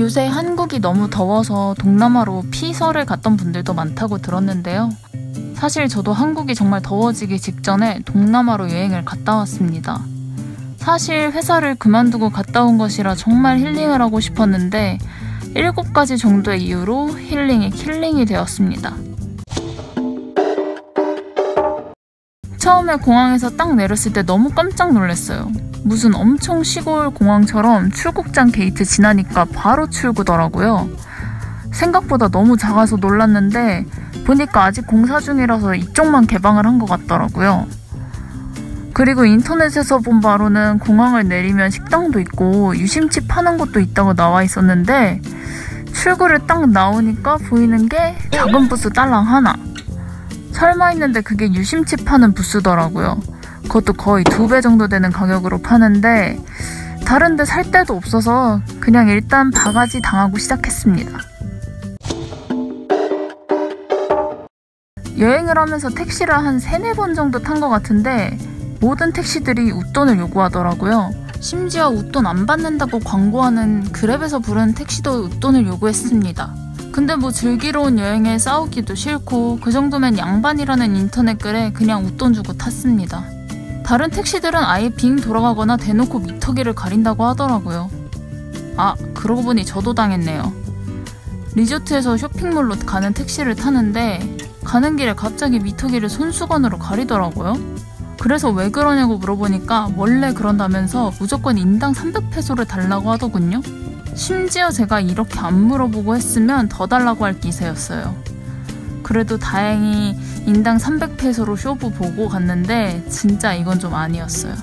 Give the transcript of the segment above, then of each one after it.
요새 한국이 너무 더워서 동남아로 피서를 갔던 분들도 많다고 들었는데요. 사실 저도 한국이 정말 더워지기 직전에 동남아로 여행을 갔다 왔습니다. 사실 회사를 그만두고 갔다 온 것이라 정말 힐링을 하고 싶었는데 7가지 정도의 이유로 힐링이 킬링이 되었습니다. 처음에 공항에서 딱 내렸을 때 너무 깜짝 놀랐어요. 무슨 엄청 시골 공항처럼 출국장 게이트 지나니까 바로 출구더라고요. 생각보다 너무 작아서 놀랐는데 보니까 아직 공사 중이라서 이쪽만 개방을 한 것 같더라고요. 그리고 인터넷에서 본 바로는 공항을 내리면 식당도 있고 유심칩 파는 곳도 있다고 나와 있었는데 출구를 딱 나오니까 보이는 게 작은 부스 딸랑 하나. 설마 했는데 그게 유심칩 파는 부스더라고요. 그것도 거의 두 배 정도 되는 가격으로 파는데 다른 데 살 데도 없어서 그냥 일단 바가지 당하고 시작했습니다. 여행을 하면서 택시를 한 세네 번 정도 탄 것 같은데 모든 택시들이 웃돈을 요구하더라고요. 심지어 웃돈 안 받는다고 광고하는 그랩에서 부른 택시도 웃돈을 요구했습니다. 근데 뭐 즐기러운 여행에 싸우기도 싫고 그 정도면 양반이라는 인터넷 글에 그냥 웃돈 주고 탔습니다. 다른 택시들은 아예 빙 돌아가거나 대놓고 미터기를 가린다고 하더라고요. 아, 그러고 보니 저도 당했네요. 리조트에서 쇼핑몰로 가는 택시를 타는데 가는 길에 갑자기 미터기를 손수건으로 가리더라고요. 그래서 왜 그러냐고 물어보니까 원래 그런다면서 무조건 인당 300페소를 달라고 하더군요. 심지어 제가 이렇게 안 물어보고 했으면 더 달라고 할 기세였어요. 그래도 다행히 인당 300페소로 쇼부 보고 갔는데 진짜 이건 좀 아니었어요.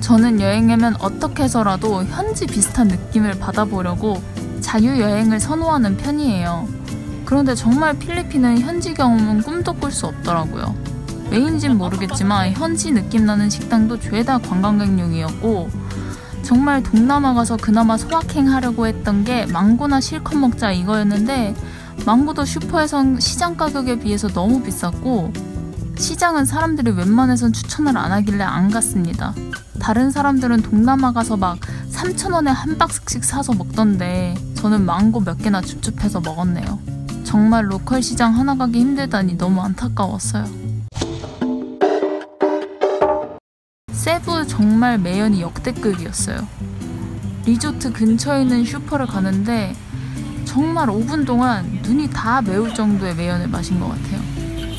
저는 여행하면 어떻게 해서라도 현지 비슷한 느낌을 받아보려고 자유여행을 선호하는 편이에요. 그런데 정말 필리핀은 현지 경험은 꿈도 꿀 수 없더라고요. 왜인진 모르겠지만 현지 느낌 나는 식당도 죄다 관광객용이었고 정말 동남아 가서 그나마 소확행 하려고 했던 게 망고나 실컷 먹자 이거였는데 망고도 슈퍼에선 시장 가격에 비해서 너무 비쌌고 시장은 사람들이 웬만해선 추천을 안 하길래 안 갔습니다. 다른 사람들은 동남아 가서 막 3,000원에 한 박스씩 사서 먹던데 저는 망고 몇 개나 줍줍해서 먹었네요. 정말 로컬 시장 하나 가기 힘들다니 너무 안타까웠어요. 세부 정말 매연이 역대급이었어요. 리조트 근처에 있는 슈퍼를 가는데 정말 5분 동안 눈이 다 매울 정도의 매연을 마신 것 같아요.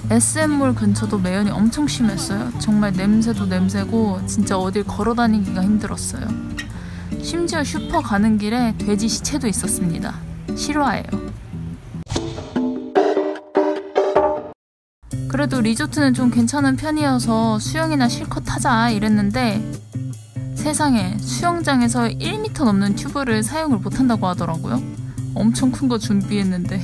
SM몰 근처도 매연이 엄청 심했어요. 정말 냄새도 냄새고 진짜 어딜 걸어 다니기가 힘들었어요. 심지어 슈퍼 가는 길에 돼지 시체도 있었습니다. 실화예요. 그래도 리조트는 좀 괜찮은 편이어서 수영이나 실컷 하자 이랬는데 세상에 수영장에서 1m 넘는 튜브를 사용을 못한다고 하더라고요. 엄청 큰 거 준비했는데.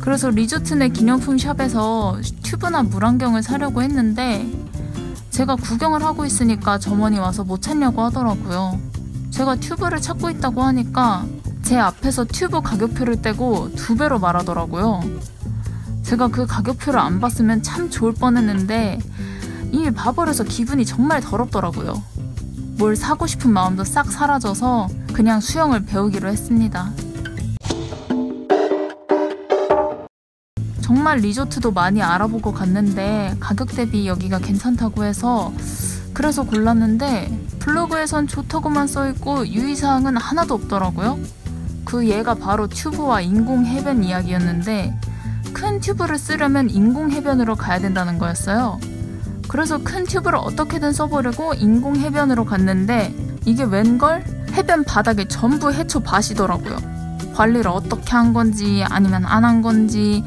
그래서 리조트 내 기념품 샵에서 튜브나 물안경을 사려고 했는데 제가 구경을 하고 있으니까 점원이 와서 못 찾냐고 하더라고요. 제가 튜브를 찾고 있다고 하니까 제 앞에서 튜브 가격표를 떼고 두 배로 말하더라고요. 제가 그 가격표를 안 봤으면 참 좋을 뻔했는데 이미 봐버려서 기분이 정말 더럽더라고요. 뭘 사고 싶은 마음도 싹 사라져서 그냥 수영을 배우기로 했습니다. 정말 리조트도 많이 알아보고 갔는데 가격 대비 여기가 괜찮다고 해서 그래서 골랐는데 블로그에선 좋다고만 써있고 유의사항은 하나도 없더라고요. 그 얘가 바로 튜브와 인공 해변 이야기였는데 큰 튜브를 쓰려면 인공 해변으로 가야 된다는 거였어요. 그래서 큰 튜브를 어떻게든 써보려고 인공 해변으로 갔는데 이게 웬걸 해변 바닥에 전부 해초 밭이더라고요. 관리를 어떻게 한 건지 아니면 안 한 건지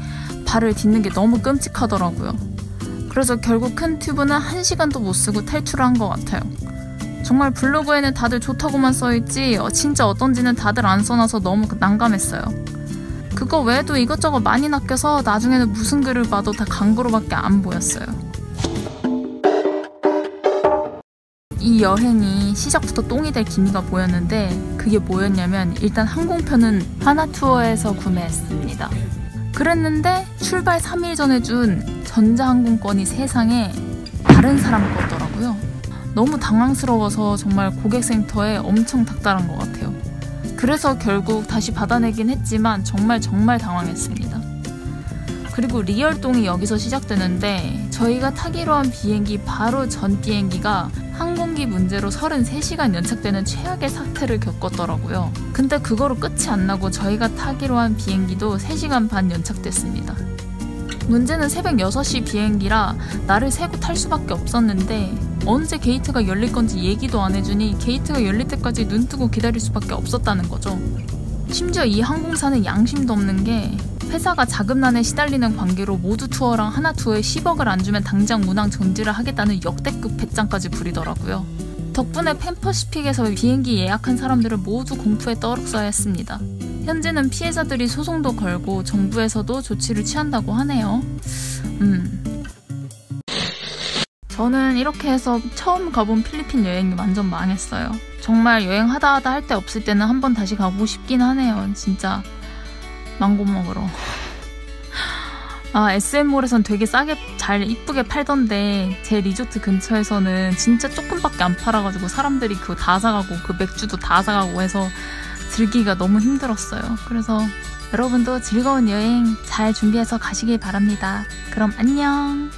발을 딛는 게 너무 끔찍하더라고요. 그래서 결국 큰 튜브는 한 시간도 못 쓰고 탈출을 한것 같아요. 정말 블로그에는 다들 좋다고만 써있지 어, 진짜 어떤지는 다들 안 써놔서 너무 난감했어요. 그거 외에도 이것저것 많이 낚여서 나중에는 무슨 글을 봐도 다 광고로밖에 안 보였어요. 이 여행이 시작부터 똥이 될 기미가 보였는데 그게 뭐였냐면 일단 항공편은 하나투어에서 구매했습니다. 그랬는데 출발 3일 전에 준 전자항공권이 세상에 다른 사람 거더라고요. 너무 당황스러워서 정말 고객센터에 엄청 닥달한 것 같아요. 그래서 결국 다시 받아내긴 했지만 정말 정말 당황했습니다. 그리고 리얼동이 여기서 시작되는데 저희가 타기로 한 비행기 바로 전 비행기가 항공기 문제로 33시간 연착되는 최악의 사태를 겪었더라고요. 근데 그거로 끝이 안 나고 저희가 타기로 한 비행기도 3시간 반 연착됐습니다. 문제는 새벽 6시 비행기라 나를 세고 탈 수밖에 없었는데 언제 게이트가 열릴 건지 얘기도 안 해주니 게이트가 열릴 때까지 눈 뜨고 기다릴 수밖에 없었다는 거죠. 심지어 이 항공사는 양심도 없는 게 회사가 자금난에 시달리는 관계로 모두 투어랑 하나 투어에 10억을 안 주면 당장 운항 정지를 하겠다는 역대급 배짱까지 부리더라고요. 덕분에 팬퍼시픽에서 비행기 예약한 사람들을 모두 공포에 떨었어야 했습니다. 현재는 피해자들이 소송도 걸고 정부에서도 조치를 취한다고 하네요. 음. 저는 이렇게 해서 처음 가본 필리핀 여행이 완전 망했어요. 정말 여행하다 하다 할데 없을 때는 한 번 다시 가보고 싶긴 하네요. 진짜 망고 먹으러. 아, SM몰에선 되게 싸게 잘 이쁘게 팔던데 제 리조트 근처에서는 진짜 조금밖에 안 팔아가지고 사람들이 그거 다 사가고 그 맥주도 다 사가고 해서 들기가 너무 힘들었어요. 그래서 여러분도 즐거운 여행 잘 준비해서 가시길 바랍니다. 그럼 안녕!